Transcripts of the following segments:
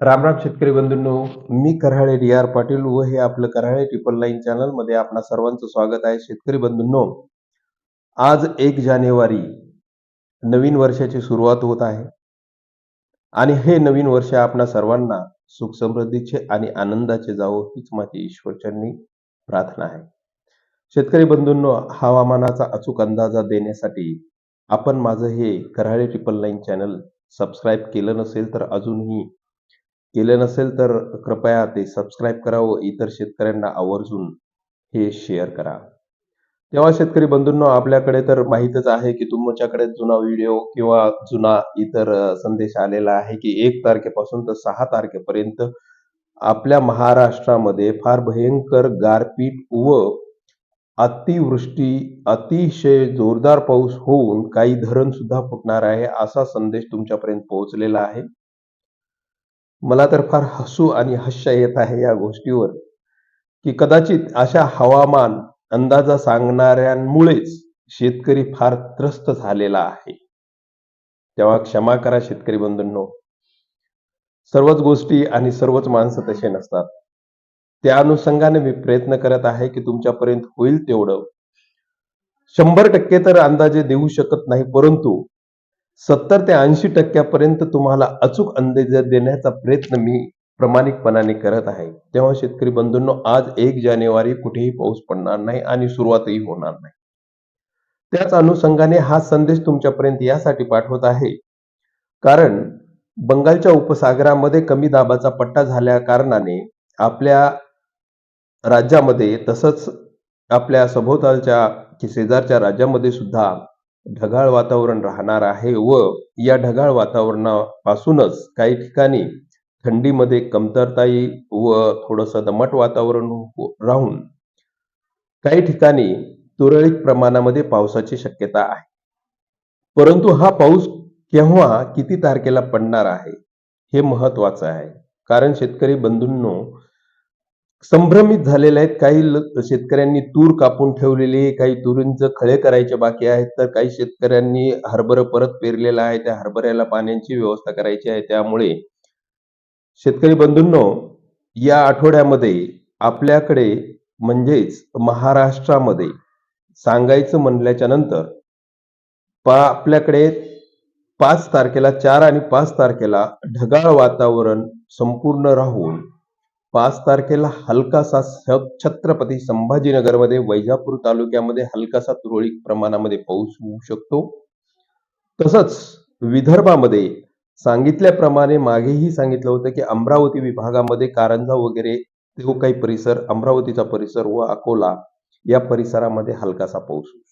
रामराम शेतकरी बंधूंनो मी कराळे डी आर पाटील व हे आपलं कराळे ट्रिपल लाईन चॅनलमध्ये आपणा सर्वांचं स्वागत आहे. शेतकरी बंधूंनो आज एक जानेवारी नवीन वर्षाची सुरुवात होत आहे. आणि हे नवीन वर्ष आपणा सर्वांना सुख समृद्धीचे आणि आनंदाचे जावो हीच माझी ईश्वरचरणी प्रार्थना आहे. शेतकरी बंधूंनो हवामानाचा अचूक अंदाजा देण्यासाठी आपण माझं हे Karale triple line channel subscribe केलं नसेल तर अजूनही केलं नसेल तर कृपया ते सबस्क्राईब करा व इतर शेतकऱ्यांना आवर्जून हे शेअर करा. तेव्हा शेतकरी बंधूंनो आपल्याकडे तर माहीतच आहे की तुमच्याकडे जुना व्हिडिओ किंवा जुना इतर संदेश आलेला आहे की एक तारखेपासून तर सहा तारखेपर्यंत आपल्या महाराष्ट्रामध्ये फार भयंकर गारपीट व अतिवृष्टी अतिशय जोरदार पाऊस होऊन काही धरण सुद्धा फुटणार आहे असा संदेश तुमच्यापर्यंत पोहोचलेला आहे. मला तर फार हसू आणि हास्य येत आहे या गोष्टीवर की कदाचित अशा हवामान अंदाजा सांगणाऱ्यांमुळेच शेतकरी फार त्रस्त झालेला आहे. तेव्हा क्षमा करा शेतकरी बंधूंनो. सर्वच गोष्टी आणि सर्वच माणसं तसे नसतात. त्या अनुषंगाने मी प्रयत्न करत आहे की तुमच्यापर्यंत होईल तेवढं. शंभर टक्के तर अंदाजे देऊ शकत नाही परंतु सत्तर ते ऐंशी टक्क्यापर्यंत तुम्हाला अचूक अंदाज देण्याचा प्रयत्न मी प्रामाणिकपणाने करत आहे. तेव्हा शेतकरी बंधूंनो आज एक जानेवारी कुठेही पाऊस पडणार नाही आणि सुरुवातही होणार नाही. त्याच अनुषंगाने हा संदेश तुमच्यापर्यंत यासाठी पाठवत आहे. कारण बंगालच्या उपसागरामध्ये कमी दाबाचा पट्टा झाल्या कारणाने आपल्या राज्यामध्ये तसंच आपल्या सभोवतालच्या शेजारच्या राज्यामध्ये सुद्धा ढगाळ वातावरण राहणार आहे व या ढगाळ वातावरणापासूनच काही ठिकाणी थंडीमध्ये कमतरता येईल व थोडंसं दमट वातावरण राहून काही ठिकाणी तुरळक प्रमाणामध्ये पावसाची शक्यता आहे. परंतु हा पाऊस केव्हा किती तारखेला पडणार आहे हे महत्वाचं आहे. कारण शेतकरी बंधूंनो संभ्रमित झालेले आहेत. काही शेतकऱ्यांनी तूर कापून ठेवलेली आहे, काही तुरींचं खळे करायचे बाकी आहेत. तर काही शेतकऱ्यांनी हरभरा परत पेरलेला आहे. त्या हरभऱ्याला पाण्याची व्यवस्था करायची आहे. त्यामुळे शेतकरी बंधूंनो या आठवड्यामध्ये आपल्याकडे म्हणजेच महाराष्ट्रामध्ये सांगायचं म्हणल्याच्या नंतर पा आपल्याकडे पाच तारखेला चार आणि पाच तारखेला ढगाळ वातावरण संपूर्ण राहून पाच तारखेला हलकासा छत्रपती संभाजीनगरमध्ये वैजापूर तालुक्यामध्ये हलकासा तुरळक प्रमाणामध्ये पाऊस होऊ शकतो. तसंच विदर्भामध्ये सांगितल्याप्रमाणे मागेही सांगितलं होतं की अमरावती विभागामध्ये कारंजा वगैरे तो काही परिसर अमरावतीचा परिसर व अकोला या परिसरामध्ये हलकासा पाऊस होऊ शकतो.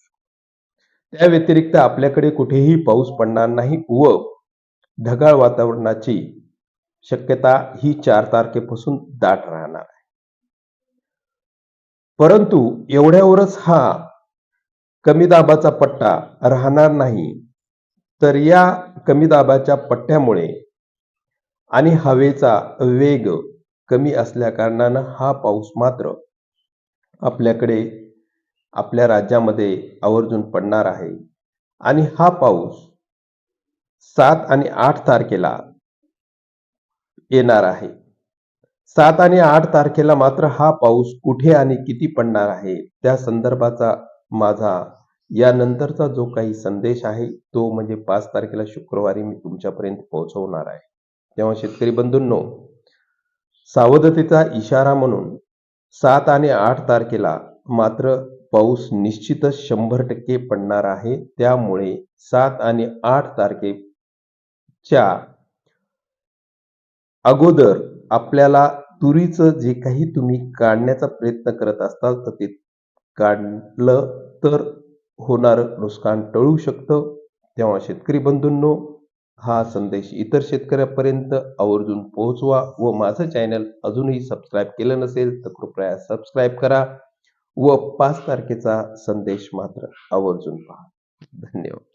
त्या व्यतिरिक्त आपल्याकडे कुठेही पाऊस पडणार नाही व ढगाळ वातावरणाची शक्यता ही चार तारखेपासून दाट राहणार आहे. परंतु एवढ्यावरच हा कमी दाबाचा पट्टा राहणार नाही तर या कमी दाबाच्या पट्ट्यामुळे आणि हवेचा वेग कमी असल्याकारणानं हा पाऊस मात्र आपल्याकडे आपल्या राज्यामध्ये आवर्जून पडणार आहे. आणि हा पाऊस सात आणि आठ तारखेला येणार आहे. सात आणि आठ तारखेला मात्र हा पाऊस कुठे आणि किती पडणार आहे त्या संदर्भाचा माझा यानंतरचा जो काही संदेश आहे तो म्हणजे पाच तारखेला शुक्रवारी मी तुमच्यापर्यंत पोहोचवणार आहे. तेव्हा शेतकरी बंधूंनो सावधतेचा इशारा म्हणून सात आणि आठ तारखेला मात्र पाऊस निश्चितच शंभर टक्के पडणार आहे. त्यामुळे सात आणि आठ तारखेच्या अगोदर आपल्याला तुरीचं जे काही तुम्ही काढण्याचा प्रयत्न करत असाल तर ते काढलं तर होणारं नुकसान टळू शकतं. तेव्हा शेतकरी बंधूंनो हा संदेश इतर शेतकऱ्यापर्यंत आवर्जून पोहोचवा व माझं चॅनल अजूनही सबस्क्राईब केलं नसेल तर कृपया सबस्क्राईब करा व पाच तारखेचा संदेश मात्र आवर्जून पहा. धन्यवाद.